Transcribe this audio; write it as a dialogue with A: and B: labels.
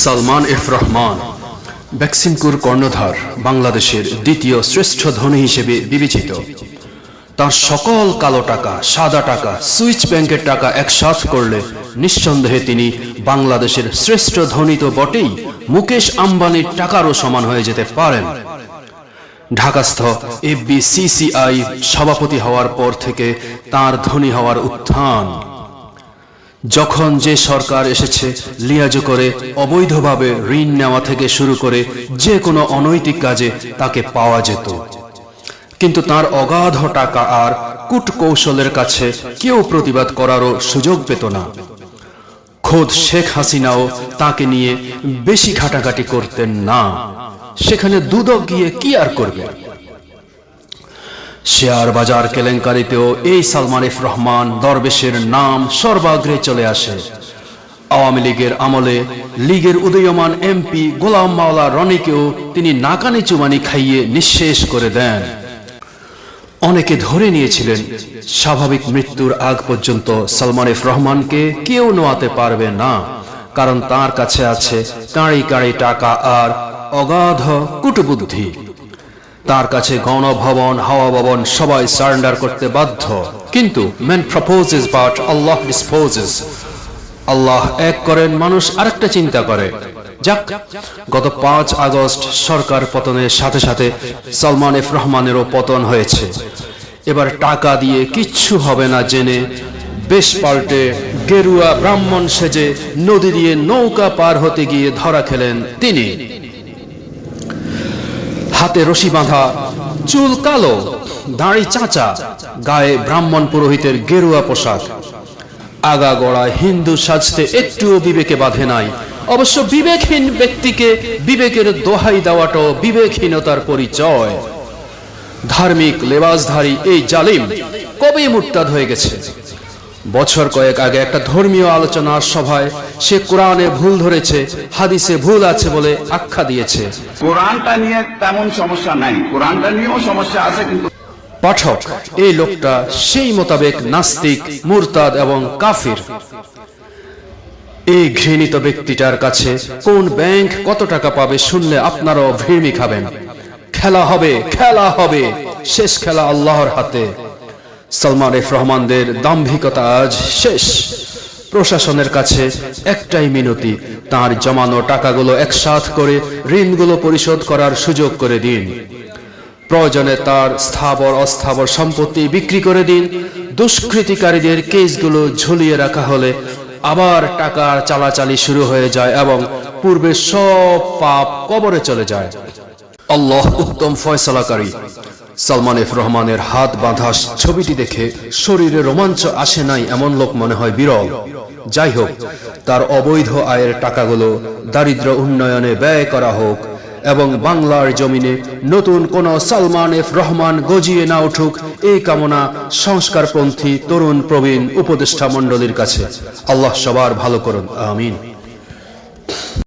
A: Salman F Rahman, ব্যাক্সিমকুর কর্ণধার, বাংলাদেশের দ্বিতীয় শ্রেষ্ঠ ধনী হিসেবে বিবেচিত। তার সকল কালো টাকা, সাদা টাকা, সুইচ ব্যাংকের টাকা একসাথ করলে নিঃসন্দেহে তিনি বাংলাদেশের শ্রেষ্ঠ ধনী তো বটেই মুকেশ আম্বানির টাকারও সমান হয়ে যেতে পারেন। ঢাকাস্থ এফবিসিসিআই সভাপতি হওয়ার পর থেকে তার ধনী হওয়ার উত্থান। যখন যে সরকার এসেছে, লিয়াজো করে অবৈধভাবে ঋণ নেওয়া থেকে শুরু করে যে কোনো অনৈতিক কাজে তাকে পাওয়া যেত। কিন্তু তার অগাধ টাকা আর কূট কৌশলের কাছে কেউ প্রতিবাদ করারও সুযোগ পেত না। খোদ শেখ হাসিনাও তাকে নিয়ে বেশি ঘাটাঘাটি করতেন না। সেখানে দুদক গিয়ে কি আর করবে? শেয়ার বাজার কেলেঙ্কারিতেও এই সালমান এফ রহমান দরবেশের নাম সর্বাগ্রে চলে আসে। আওয়ামী লীগের আমলে লীগের উদীয়মান এমপি গোলাম মাওলা রনিকেও তিনি নাকানি চুমানি খাইয়ে নিঃশেষ করে দেন। অনেকে ধরে নিয়েছিলেন, স্বাভাবিক মৃত্যুর আগ পর্যন্ত সালমান এফ রহমানকে কেউ নোয়াতে পারবে না, কারণ তার কাছে আছে কাঁড়ি কাঁড়ি টাকা আর অগাধ কুটবুদ্ধি। তার কাছে গণভবন, হাওয়া ভবন, সবাই সারেন্ডার করতে বাধ্য। কিন্তু man proposes but Allah disposes Allah এক করেন, মানুষ আরেকটা চিন্তা করে। যাক, গত পাঁচ আগস্ট সরকার পতনের সাথে সাথে সালমান এফ রহমানেরও পতন হয়েছে। এবার টাকা দিয়ে কিচ্ছু হবে না জেনে বেশ পাল্টে গেরুয়া ব্রাহ্মণ সেজে নদী দিয়ে নৌকা পার হতে গিয়ে ধরা খেলেন তিনি। হাতে রশি বাঁধা, চুল কালো, দাড়ি চাচা, গায়ে ব্রাহ্মণ পুরোহিতের গেরুয়া পোশাক। আগা গড়া হিন্দু সাজতে একটুও বিবেকে বাঁধে নাই। অবশ্য বিবেকহীন ব্যক্তিকে বিবেকের দোহাই দেওয়াটাও বিবেকহীনতার পরিচয়। ধার্মিক লেবাসধারী এই জালিম কবে মুরতাদ হয়ে গেছে? বছর কয়েক আগে একটা ধর্মীয় আলোচনার সভায় সে কোরআনে ভুল ধরেছে হাদিসে ভুল আছে বলে আখ্যা দিয়েছে।
B: কোরআনটা নিয়ে তেমন সমস্যা নাই। কোরআনটা নিয়েও সমস্যা আছে কিন্তু
A: পাঠক এই লোকটা সেই মোতাবেক নাস্তিক মুরতাদ এবং কাফির। এই ঘৃণিত ব্যক্তিটার কাছে কোন ব্যাংক কত টাকা পাবে শুনলে আপনারাও ভিড়মি খাবেন খেলা হবে খেলা হবে শেষ খেলা আল্লাহর হাতে। সালমান এফ রহমানদের দাম্ভিকতা আজ শেষ। প্রশাসনের কাছে একটাই মিনতি, তার জমানো টাকাগুলো একসাথ করে ঋণগুলো পরিশোধ করার সুযোগ করে দিন। প্রয়োজনে তার স্থাবর অস্থাবর সম্পত্তি বিক্রি করে দিন। দুষ্কৃতিকারীদের কেসগুলো ঝুলিয়ে রাখা হলে আবার টাকার চালাচালি শুরু হয়ে যায় এবং পূর্বে সব পাপ কবরে চলে যায়। আল্লাহ উত্তম ফয়সালাকারী। সালমান এফ রহমানের হাত বাঁধা ছবিটি দেখে শরীরে রোমাঞ্চ আসে নাই এমন লোক মনে হয় বিরল। যাই হোক, তার অবৈধ আয়ের টাকাগুলো দারিদ্র উন্নয়নে ব্যয় করা হোক এবং বাংলার জমিনে নতুন কোন সালমান এফ রহমান গজিয়ে না উঠুক এই কামনা সংস্কারপন্থী তরুণ প্রবীণ উপদেষ্টা মণ্ডলীর কাছে। আল্লাহ সবার ভালো করুন। আমিন।